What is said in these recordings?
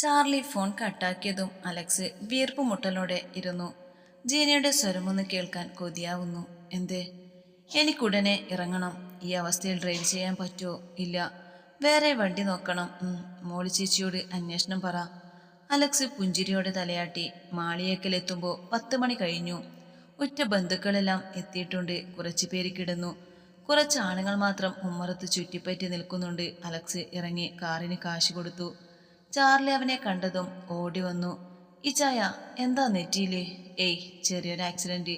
Charlie phone കട്ടാക്കിയതും Alex വീർപ്പ് മുട്ടലോടെ ഇരുന്നു. ജീനയുടെ സ്വരമൊന്ന് കേൾക്കാൻ കൊതിയാവുന്നു. എന്തേ? എനിക്കുടനെ ഇറങ്ങണം. ഈ അവസ്ഥയിൽ ഡ്രൈവ് ചെയ്യാൻ പറ്റുമോ? ഇല്ല. വേറെ വണ്ടി നോക്കണം. മോളി ചേച്ചിയോട് അന്വേഷണം പറ. അലക്സ് പുഞ്ചിരിയോടെ തലയാട്ടി. മാളിയേക്കലെത്തുമ്പോൾ പത്ത് മണി കഴിഞ്ഞു. ഉറ്റ ബന്ധുക്കളെല്ലാം എത്തിയിട്ടുണ്ട്. കുറച്ച് പേര് കിടന്നു. കുറച്ച് ആണുങ്ങൾ മാത്രം ഉമ്മറത്ത് ചുറ്റിപ്പറ്റി നിൽക്കുന്നുണ്ട്. അലക്സ് ഇറങ്ങി കാറിന് കാശ് കൊടുത്തു. ചാർലി അവനെ കണ്ടതും ഓടി വന്നു. ഈ ചായ എന്താ നെറ്റിയില്ലേ ഏയ് ചെറിയൊരു ആക്സിഡന്റ്.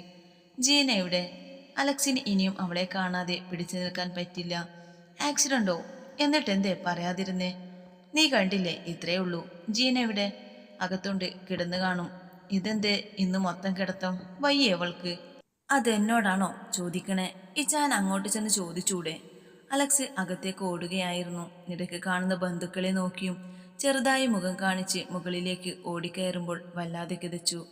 ജീന എവിടെ അലക്സിന് ഇനിയും അവളെ കാണാതെ പിടിച്ചു നിൽക്കാൻ പറ്റില്ല. ആക്സിഡന്റോ? എന്നിട്ട് എന്തേ പറയാതിരുന്നേ? നീ കണ്ടില്ലേ? ഇത്രേ ഉള്ളൂ. ജീന എവിടെ? അകത്തുണ്ട്. കിടന്നു കാണും. ഇതെന്തേ? ഇന്ന് മൊത്തം കിടത്തം. വയ്യേ അവൾക്ക്. അതെന്നോടാണോ ചോദിക്കണേ? ഇച്ചാൻ അങ്ങോട്ട് ചെന്ന് ചോദിച്ചൂടെ? അലക്സ് അകത്തേക്ക് ഓടുകയായിരുന്നു. ഇടയ്ക്ക് കാണുന്ന ബന്ധുക്കളെ നോക്കിയും ചെറുതായി മുഖം കാണിച്ച് മുകളിലേക്ക് ഓടിക്കയറുമ്പോൾ വല്ലാതെ കിതച്ചു.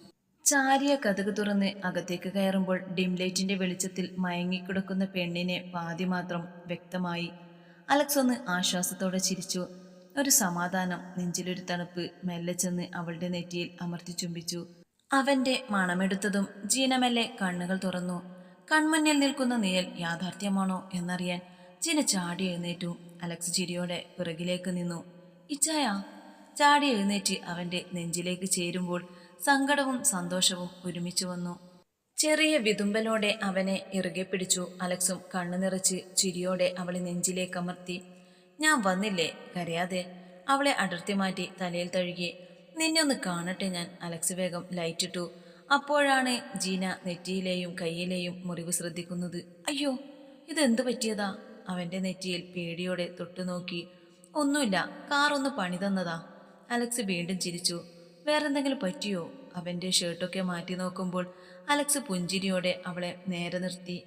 ചാരിയ കഥക് തുറന്ന് അകത്തേക്ക് കയറുമ്പോൾ ഡിംലൈറ്റിന്റെ വെളിച്ചത്തിൽ മയങ്ങിക്കിടക്കുന്ന പെണ്ണിനെ പാതി മാത്രം വ്യക്തമായി. അലക്സ് ഒന്ന് ആശ്വാസത്തോടെ ചിരിച്ചു. ഒരു സമാധാനം നെഞ്ചിലൊരു തണുപ്പ് മെല്ലെ ചെന്ന് അവളുടെ നെറ്റിയിൽ അമർത്തി ചുംബിച്ചു. അവന്റെ മണമെടുത്തതും ജീനമെല്ലെ കണ്ണുകൾ തുറന്നു. കൺമുന്നിൽ നിൽക്കുന്ന നിഴൽ യാഥാർത്ഥ്യമാണോ എന്നറിയാൻ ജീന ചാടി എഴുന്നേറ്റു. അലക്സ് ചിരിയോടെ പിറകിലേക്ക് നിന്നു. ഇച്ചായ ചാടി എഴുന്നേറ്റ് അവന്റെ നെഞ്ചിലേക്ക് ചേരുമ്പോൾ സങ്കടവും സന്തോഷവും ഒരുമിച്ചു വന്നു. ചെറിയ വിതുമ്പലോടെ അവനെ ഇറുകെ പിടിച്ചു അലക്സും കണ്ണു നിറച്ച് ചിരിയോടെ അവളെ നെഞ്ചിലേക്ക് അമർത്തി. ഞാൻ വന്നില്ലേ? കരയാതെ? അവളെ അടർത്തി മാറ്റി തലയിൽ തഴുകി. നിന്നെ ഒന്ന് കാണട്ടെ ഞാൻ അലക്സ് വേഗം ലൈറ്റിട്ടു അപ്പോഴാണ് ജീന നെറ്റിയിലെയും കയ്യിലെയും മുറിവ് ശ്രദ്ധിക്കുന്നത്. അയ്യോ ഇതെന്ത് പറ്റിയതാ? അവന്റെ നെറ്റിയിൽ പേടിയോടെ തൊട്ടുനോക്കി ഒന്നുമില്ല കാർ ഒന്ന് പണി തന്നതാ. അലക്സ് വീണ്ടും ചിരിച്ചു. വേറെന്തെങ്കിലും പറ്റിയോ? അവന്റെ ഷർട്ടൊക്കെ മാറ്റി നോക്കുമ്പോൾ അലക്സ് പുഞ്ചിരിയോടെ അവളെ നേരെ നിർത്തി.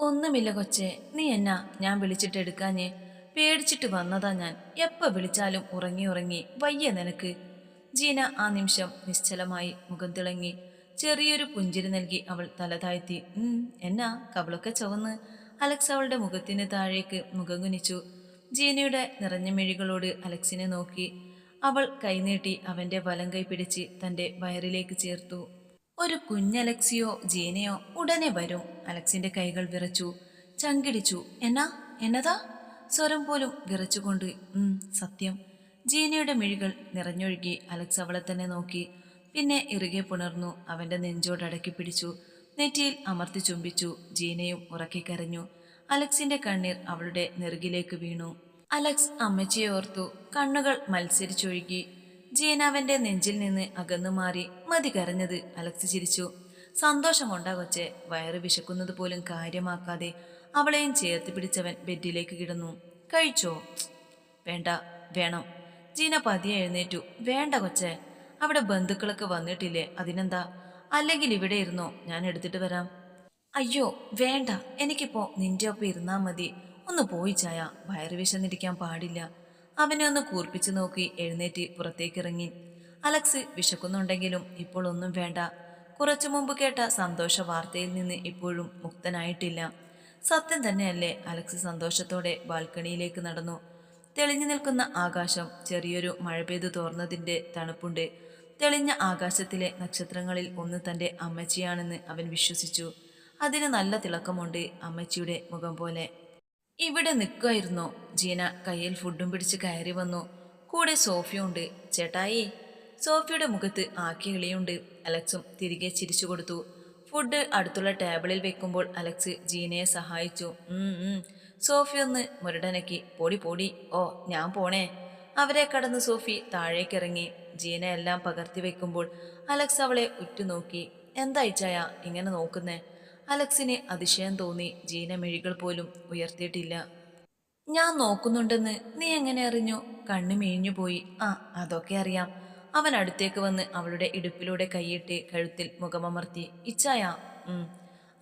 ഒന്നുമില്ല കൊച്ചേ നീ എന്നാ ഞാൻ വിളിച്ചിട്ട് എടുക്കാഞ്ഞേ? പേടിച്ചിട്ട് വന്നതാ ഞാൻ. എപ്പ വിളിച്ചാലും ഉറങ്ങി ഉറങ്ങി വയ്യ നിനക്ക്. ജീന ആ നിമിഷം നിശ്ചലമായി മുഖം തിളങ്ങി. ചെറിയൊരു പുഞ്ചിരി നൽകി അവൾ തല താഴ്ത്തി. എന്നാ കവളൊക്കെ ചുവന്ന്. അലക്സ് അവളുടെ മുഖത്തിന് താഴേക്ക് മുഖം കുനിച്ചു. ജീനയുടെ നിറഞ്ഞ മിഴികളോട് അലക്സിനെ നോക്കി. അവൾ കൈനീട്ടി അവന്റെ വലം കൈ പിടിച്ച് തന്റെ വയറിലേക്ക് ചേർത്തു. ഒരു കുഞ്ഞലക്സിയോ ജീനയോ ഉടനെ വരും അലക്സിന്റെ കൈകൾ വിറച്ചു. ചങ്കിടിച്ചു. എന്നാ എന്നതാ? സ്വരം പോലും വിറച്ചുകൊണ്ട് സത്യം. ജീനയുടെ മിഴികൾ നിറഞ്ഞൊഴുകി അലക്സ് അവളെ തന്നെ നോക്കി. പിന്നെ ഇറുകെ പുണർന്നു അവന്റെ നെഞ്ചോടടക്കി പിടിച്ചു. നെറ്റിയിൽ അമർത്തി ചുംബിച്ചു. ജീനയും ഉറക്കി കരഞ്ഞു. അലക്സിന്റെ കണ്ണീർ അവളുടെ നെറുകിലേക്ക് വീണു. അലക്സ് അമ്മച്ചിയെ ഓർത്തു കണ്ണുകൾ മത്സരിച്ചൊഴുകി. അവന്റെ നെഞ്ചിൽ നിന്ന് അകന്നു മാറി മതി കരഞ്ഞത് അലക്സ് ചിരിച്ചു. സന്തോഷം കൊണ്ടാ കൊച്ചെ വയറ് വിശക്കുന്നത് പോലും കാര്യമാക്കാതെ അവളെയും ചേർത്ത് പിടിച്ചവൻ ബെഡിലേക്ക് കിടന്നു. കഴിച്ചോ? വേണ്ട വേണം. ജീന പതിയെ എഴുന്നേറ്റു. വേണ്ട കൊച്ചെ അവിടെ ബന്ധുക്കളൊക്കെ വന്നിട്ടില്ലേ അതിനെന്താ? അല്ലെങ്കിൽ ഇവിടെ ഇരുന്നോ? ഞാൻ എടുത്തിട്ട് വരാം. അയ്യോ വേണ്ട. എനിക്കിപ്പോ നിന്റെ ഒപ്പം ഇരുന്നാ മതി. ഒന്ന് പോയി ചായ. വയറുവിശന്നിരിക്കാൻ പാടില്ല. അവനെ ഒന്ന് കൂർപ്പിച്ചു നോക്കി എഴുന്നേറ്റ് പുറത്തേക്കിറങ്ങി. അലക്സ് വിശക്കുന്നുണ്ടെങ്കിലും ഇപ്പോൾ ഒന്നും വേണ്ട. കുറച്ചു മുമ്പ് കേട്ട സന്തോഷ വാർത്തയിൽ നിന്ന് ഇപ്പോഴും മുക്തനായിട്ടില്ല. സത്യം തന്നെയല്ലേ അലക്സ് സന്തോഷത്തോടെ ബാൽക്കണിയിലേക്ക് നടന്നു. തെളിഞ്ഞു നിൽക്കുന്ന ആകാശം ചെറിയൊരു മഴ പെയ്തു തോർന്നതിന്റെ തണുപ്പുണ്ട്. തെളിഞ്ഞ ആകാശത്തിലെ നക്ഷത്രങ്ങളിൽ ഒന്ന് തന്റെ അമ്മച്ചിയാണെന്ന് അവൻ വിശ്വസിച്ചു. അതിന് നല്ല തിളക്കമുണ്ട് അമ്മച്ചിയുടെ മുഖം പോലെ. ഇവിടെ നിൽക്കുമായിരുന്നോ ജീന കയ്യിൽ ഫുഡും പിടിച്ച് കയറി വന്നു. കൂടെ സോഫിയുണ്ട്. ചേട്ടായി സോഫിയുടെ മുഖത്ത് ആക്കി എളിയുണ്ട് അലക്സും തിരികെ ചിരിച്ചു കൊടുത്തു. ഫുഡ് അടുത്തുള്ള ടേബിളിൽ വെക്കുമ്പോൾ അലക്സ് ജീനയെ സഹായിച്ചു. സോഫി ഒന്ന് മുരടനക്കി പൊടി പൊടി. ഓ ഞാൻ പോണേ. അവരെ കടന്ന് സോഫി താഴേക്കിറങ്ങി ജീന എല്ലാം പകർത്തി വെക്കുമ്പോൾ അലക്സ് അവളെ ഉറ്റുനോക്കി. എന്താ ഇച്ചായ ഇങ്ങനെ നോക്കുന്നേ? അലക്സിന് അതിശയം തോന്നി ജീന മെഴികൾ പോലും ഉയർത്തിയിട്ടില്ല. ഞാൻ നോക്കുന്നുണ്ടെന്ന് നീ എങ്ങനെ അറിഞ്ഞു? കണ്ണു മേഞ്ഞു പോയി. ആ അതൊക്കെ അറിയാം. അവൻ അടുത്തേക്ക് വന്ന് അവളുടെ ഇടുപ്പിലൂടെ കൈയിട്ട് കഴുത്തിൽ മുഖമമർത്തി ഇച്ചായ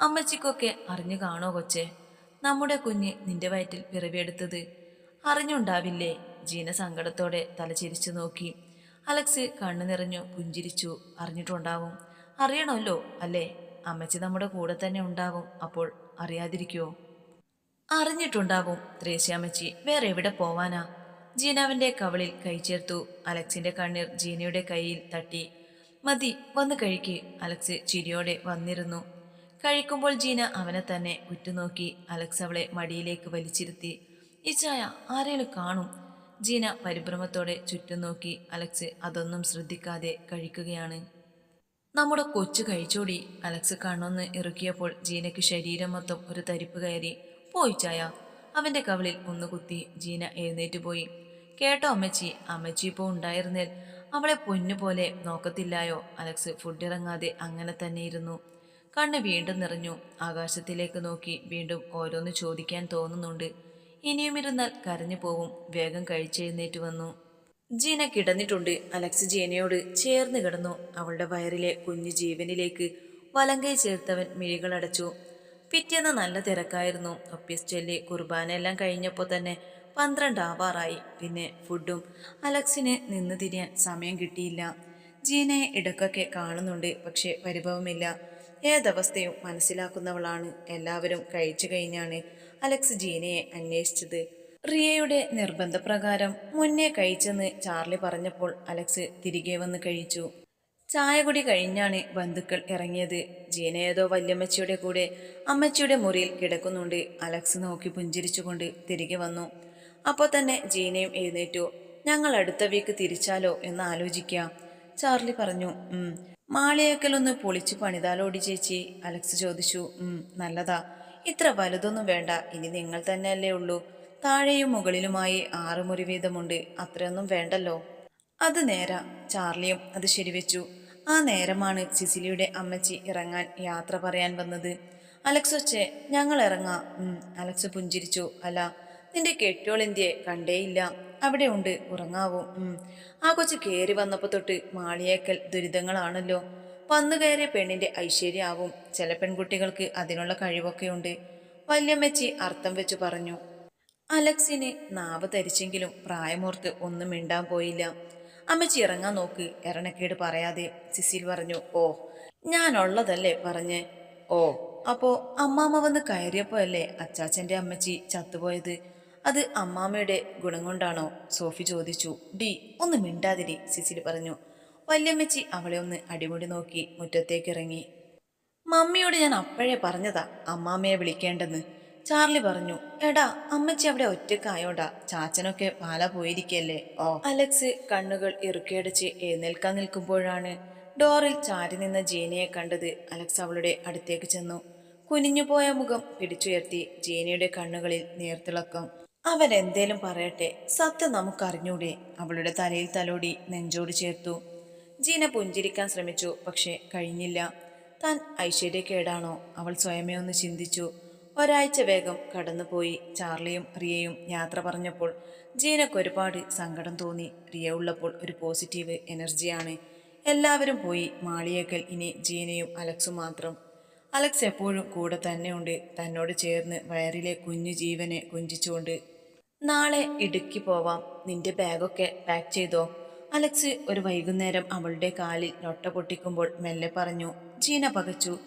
അമ്മച്ചിക്കൊക്കെ അറിഞ്ഞു കാണോ കൊച്ചേ? നമ്മുടെ കുഞ്ഞ് നിന്റെ വയറ്റിൽ പിറവിയെടുത്തത്. അറിഞ്ഞുണ്ടാവില്ലേ? ജീന സങ്കടത്തോടെ തലചിരിച്ചു നോക്കി. അലക്സ് കണ്ണു നിറഞ്ഞു പുഞ്ചിരിച്ചു. അറിഞ്ഞിട്ടുണ്ടാവും. അറിയണമല്ലോ അല്ലേ? അമ്മച്ചി നമ്മുടെ കൂടെ തന്നെ ഉണ്ടാകും അപ്പോൾ അറിയാതിരിക്കുവോ? അറിഞ്ഞിട്ടുണ്ടാവും ത്രേശ്യാമ്മച്ചി വേറെ എവിടെ പോവാനാ? ജീനാവിന്റെ കവളിൽ കൈ ചേർത്തു. അലക്സിന്റെ കണ്ണീർ ജീനയുടെ കൈയിൽ തട്ടി. മതി വന്ന് കഴിക്ക്. അലക്സ് ചിരിയോടെ വന്നിരുന്നു. കഴിക്കുമ്പോൾ ജീന അവനെ തന്നെ ഉറ്റുനോക്കി. അലക്സ് അവളെ മടിയിലേക്ക് വലിച്ചിരുത്തി. ഇച്ചായ ചായ ആരെങ്കിലും കാണും? ജീന പരിഭ്രമത്തോടെ ചുറ്റും നോക്കി. അലക്സ് അതൊന്നും ശ്രദ്ധിക്കാതെ കഴിക്കുകയാണ്. നമ്മുടെ കൊച്ചു കഴിച്ചോടി. അലക്സ് കണ്ണൊന്ന് ഇറുക്കിയപ്പോൾ ജീനയ്ക്ക് ശരീരം മൊത്തം ഒരു തരിപ്പ് കയറി. പോയി ചായ. അവന്റെ കവളിൽ ഒന്ന് കുത്തി ജീന എഴുന്നേറ്റ് പോയി. കേട്ടോ അമ്മച്ചി. അമ്മച്ചി ഇപ്പോൾ ഉണ്ടായിരുന്നേൽ അവളെ പൊന്നുപോലെ നോക്കത്തില്ലായോ? അലക്സ് ഫുഡ് ഇറങ്ങാതെ അങ്ങനെ തന്നെ ഇരുന്നു. കണ്ണ് വീണ്ടും നിറഞ്ഞു. ആകാശത്തിലേക്ക് നോക്കി വീണ്ടും ഓരോന്ന് ചോദിക്കാൻ തോന്നുന്നുണ്ട്. ഇനിയും ഇരുന്നാൽ കരഞ്ഞു പോവും. വേഗം കഴിച്ചെഴുന്നേറ്റ് വന്നു. ജീന കിടന്നിട്ടുണ്ട്. അലക്സ് ജീനയോട് ചേർന്ന് കിടന്നു. അവളുടെ വയറിലെ കുഞ്ഞു ജീവനിലേക്ക് വലങ്കൈ ചേർത്തവൻ മിഴികളടച്ചു. പിറ്റേന്ന് നല്ല തിരക്കായിരുന്നു. ചൊല്ലി കുർബാനയെല്ലാം കഴിഞ്ഞപ്പോൾ തന്നെ പന്ത്രണ്ടാവാറായി പിന്നെ ഫുഡും അലക്സിന് നിന്ന് തിരിയാൻ സമയം കിട്ടിയില്ല. ജീനയെ ഇടക്കൊക്കെ കാണുന്നുണ്ട് പക്ഷേ പരിഭവമില്ല. ഏതവസ്ഥയും മനസ്സിലാക്കുന്നവളാണ്. എല്ലാവരും കഴിച്ചു കഴിഞ്ഞാണ് അലക്സ് ജീനയെ അന്വേഷിച്ചത്. റിയയുടെ നിർബന്ധപ്രകാരം മുന്നേ കഴിച്ചെന്ന് ചാർലി പറഞ്ഞപ്പോൾ അലക്സ് തിരികെ വന്ന് കഴിച്ചു. ചായകുടി കഴിഞ്ഞാണ് ബന്ധുക്കൾ ഇറങ്ങിയത്. ജീന ഏതോ വല്യമ്മച്ചിയുടെ കൂടെ അമ്മച്ചിയുടെ മുറിയിൽ കിടക്കുന്നുണ്ട്. അലക്സ് നോക്കി പുഞ്ചിരിച്ചുകൊണ്ട് തിരികെ വന്നു. അപ്പോൾ തന്നെ ജീനയും എഴുന്നേറ്റു. ഞങ്ങൾ അടുത്ത വീക്ക് തിരിച്ചാലോ എന്ന് ആലോചിക്കാം ചാർലി പറഞ്ഞു. മാളിയേക്കലൊന്ന് പൊളിച്ചു പണിതാലോടി ചേച്ചി അലക്സ് ചോദിച്ചു. നല്ലതാ. ഇത്ര വലുതൊന്നും വേണ്ട. ഇനി നിങ്ങൾ തന്നെയല്ലേ ഉള്ളൂ. താഴെയും മുകളിലുമായി ആറ് മുറി വീതമുണ്ട്. അത്രയൊന്നും വേണ്ടല്ലോ. അത് നേര. ചാർലിയും അത് ശരിവെച്ചു. ആ നേരമാണ് സിസിലിയുടെ അമ്മച്ചി ഇറങ്ങാൻ യാത്ര പറയാൻ വന്നത്. അലക്സൊച്ചെ ഞങ്ങൾ ഇറങ്ങാം. അലക്സ് പുഞ്ചിരിച്ചു. അല്ല നിന്റെ കെട്ടിയോളിന്ത്യെ? കണ്ടേയില്ല. അവിടെ ഉണ്ട്. ഉറങ്ങാവൂ. ആ കൊച്ചു കയറി വന്നപ്പോൾ തൊട്ട് മാളിയേക്കൽ ദുരിതങ്ങളാണല്ലോ. വന്നു കയറിയ പെണ്ണിന്റെ ഐശ്വര്യാവും. ചില പെൺകുട്ടികൾക്ക് അതിനുള്ള കഴിവൊക്കെയുണ്ട്. വല്യമ്മച്ചി അർത്ഥം വെച്ചു പറഞ്ഞു. അലക്സിന് നാവ് തരിച്ചെങ്കിലും പ്രായമോർത്ത് ഒന്നും മിണ്ടാൻ പോയില്ല. അമ്മച്ചി ഇറങ്ങാൻ നോക്ക് എറണക്കേട് പറയാതെ സിസിൽ പറഞ്ഞു ഓ ഞാനുള്ളതല്ലേ പറഞ്ഞ്? ഓ അപ്പോ അമ്മാമ്മ വന്ന് കയറിയപ്പോ അല്ലേ അച്ചാച്ചന്റെ അമ്മച്ചി ചത്തുപോയത്? അത് അമ്മാമ്മയുടെ ഗുണം കൊണ്ടാണോ? സോഫി ചോദിച്ചു. ഡി ഒന്ന് മിണ്ടാതിരി സിസിൽ പറഞ്ഞു. വല്യമ്മച്ചി അവളെ ഒന്ന് അടിമുടി നോക്കി മുറ്റത്തേക്കിറങ്ങി മമ്മിയോട് ഞാൻ അപ്പോഴേ പറഞ്ഞതാ അമ്മാമ്മയെ വിളിക്കേണ്ടെന്ന്. ചാർലി പറഞ്ഞു എടാ അമ്മച്ചി അവിടെ ഒറ്റക്കായോടാ ചാച്ചനൊക്കെ പാല പോയിരിക്കല്ലേ. ഓ അലക്സ് കണ്ണുകൾ ഇറുക്കിയടിച്ച് എഴുന്നേൽക്കാൻ നിൽക്കുമ്പോഴാണ് ഡോറിൽ ചാരി നിന്ന ജീനയെ കണ്ടത് അലക്സ് അവളുടെ അടുത്തേക്ക് ചെന്നു. കുനിഞ്ഞുപോയ മുഖം പിടിച്ചുയർത്തി ജീനയുടെ കണ്ണുകളിൽ നേർത്തിളക്കം. അവൻ എന്തേലും പറയട്ടെ സത്യം നമുക്കറിഞ്ഞൂടെ അവളുടെ തലയിൽ തലോടി നെഞ്ചോട് ചേർത്തു. ജീന പുഞ്ചിരിക്കാൻ ശ്രമിച്ചു പക്ഷേ കഴിഞ്ഞില്ല. താൻ ഐശ്വര്യക്കേടാണോ? അവൾ സ്വയമേ ഒന്ന് ചിന്തിച്ചു. ഒരാഴ്ച വേഗം കടന്നുപോയി ചാർലിയും റിയയും യാത്ര പറഞ്ഞപ്പോൾ ജീനക്ക് ഒരുപാട് സങ്കടം തോന്നി. റിയ ഉള്ളപ്പോൾ ഒരു പോസിറ്റീവ് എനർജിയാണ്. എല്ലാവരും പോയി. മാളിയേക്കൽ ഇനി ജീനയും അലക്സും മാത്രം. അലക്സ് എപ്പോഴും കൂടെ തന്നെയുണ്ട്. തന്നോട് ചേർന്ന് വയറിലെ കുഞ്ഞു ജീവനെ കുഞ്ചിച്ചുകൊണ്ട് നാളെ ഇടുക്കി പോവാം. നിന്റെ ബാഗൊക്കെ പാക്ക് ചെയ്തോ? അലക്സ് ഒരു വൈകുന്നേരം അവളുടെ കാലിൽ നൊട്ട പൊട്ടിക്കുമ്പോൾ മെല്ലെ പറഞ്ഞു. ജീന പകച്ചു.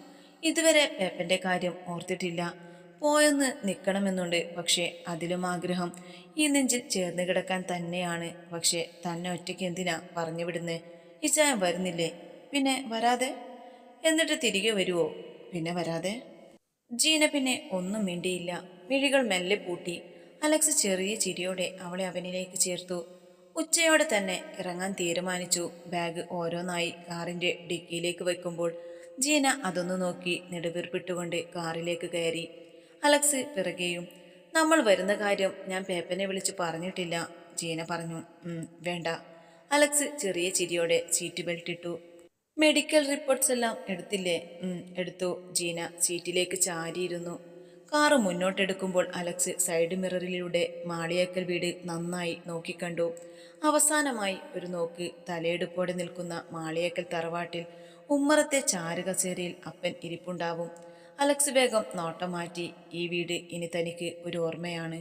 ഇതുവരെ പേപ്പന്റെ കാര്യം ഓർത്തിട്ടില്ല. പോയൊന്ന് നിൽക്കണമെന്നുണ്ട് പക്ഷേ അതിലും ആഗ്രഹം. ഈ നെഞ്ചിൽ ചേർന്ന് കിടക്കാൻ തന്നെയാണ്. പക്ഷേ തന്നെ ഒറ്റയ്ക്ക് എന്തിനാ പറഞ്ഞു വിടുന്നേ? ഇച്ചായ വരുന്നില്ലേ? പിന്നെ വരാതെ? എന്നിട്ട് തിരികെ വരുവോ? പിന്നെ വരാതെ? ജീന പിന്നെ ഒന്നും മിണ്ടിയില്ല. മിഴികൾ മെല്ലെ പൂട്ടി. അലക്സ് ചെറിയ ചിരിയോടെ അവളെ അവനിലേക്ക് ചേർത്തു. ഉച്ചയോടെ തന്നെ ഇറങ്ങാൻ തീരുമാനിച്ചു. ബാഗ് ഓരോന്നായി കാറിന്റെ ഡിക്കിയിലേക്ക് വയ്ക്കുമ്പോൾ ജീന അതൊന്നു നോക്കി നെടുവീർപ്പിട്ടുകൊണ്ട് കാറിലേക്ക് കയറി. അലക്സ് പിറകെയും. നമ്മൾ വരുന്ന കാര്യം ഞാൻ പേപ്പനെ വിളിച്ച് പറഞ്ഞിട്ടില്ല ജീന പറഞ്ഞു. വേണ്ട. അലക്സ് ചെറിയ ചിരിയോടെ സീറ്റ് ബെൽറ്റ് ഇട്ടു. മെഡിക്കൽ റിപ്പോർട്ട്സ് എല്ലാം എടുത്തില്ലേ? എടുത്തു ജീന സീറ്റിലേക്ക് ചാരിയിരുന്നു. കാറ് മുന്നോട്ടെടുക്കുമ്പോൾ അലക്സ് സൈഡ് മിററിലൂടെ മാളിയേക്കൽ വീട് നന്നായി നോക്കിക്കണ്ടു. അവസാനമായി ഒരു നോക്ക് തലയെടുപ്പോടെ നിൽക്കുന്ന മാളിയേക്കൽ തറവാട്ടിൽ ഉമ്മറത്തെ ചാരുകസേരയിൽ അപ്പൻ ഇരിപ്പുണ്ടാവും. അലക്സ് വേഗം നോട്ടം മാറ്റി. ഈ വീട് ഇനി തനിക്ക് ഒരു ഓർമ്മയാണ്.